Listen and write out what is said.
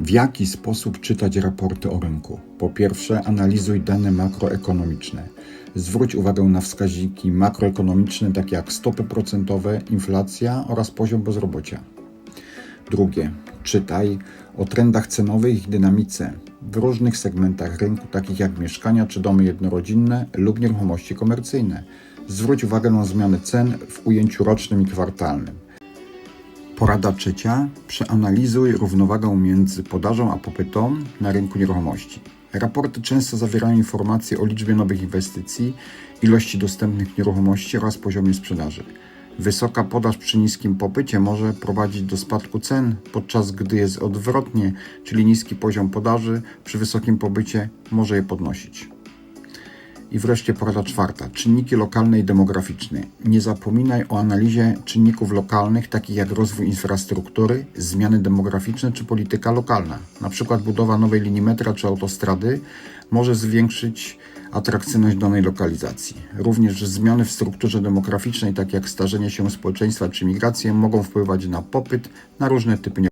W jaki sposób czytać raporty o rynku? Po pierwsze, analizuj dane makroekonomiczne. Zwróć uwagę na wskaźniki makroekonomiczne, takie jak stopy procentowe, inflacja oraz poziom bezrobocia. Drugie, czytaj o trendach cenowych i ich dynamice w różnych segmentach rynku, takich jak mieszkania czy domy jednorodzinne lub nieruchomości komercyjne. Zwróć uwagę na zmiany cen w ujęciu rocznym i kwartalnym. Porada trzecia. Przeanalizuj równowagę między podażą a popytą na rynku nieruchomości. Raporty często zawierają informacje o liczbie nowych inwestycji, ilości dostępnych nieruchomości oraz poziomie sprzedaży. Wysoka podaż przy niskim popycie może prowadzić do spadku cen, podczas gdy jest odwrotnie, czyli niski poziom podaży przy wysokim popycie może je podnosić. I wreszcie porada czwarta. Czynniki lokalne i demograficzne. Nie zapominaj o analizie czynników lokalnych, takich jak rozwój infrastruktury, zmiany demograficzne czy polityka lokalna. Na przykład budowa nowej linii metra czy autostrady może zwiększyć atrakcyjność danej lokalizacji. Również zmiany w strukturze demograficznej, takie jak starzenie się społeczeństwa czy migracje, mogą wpływać na popyt na różne typy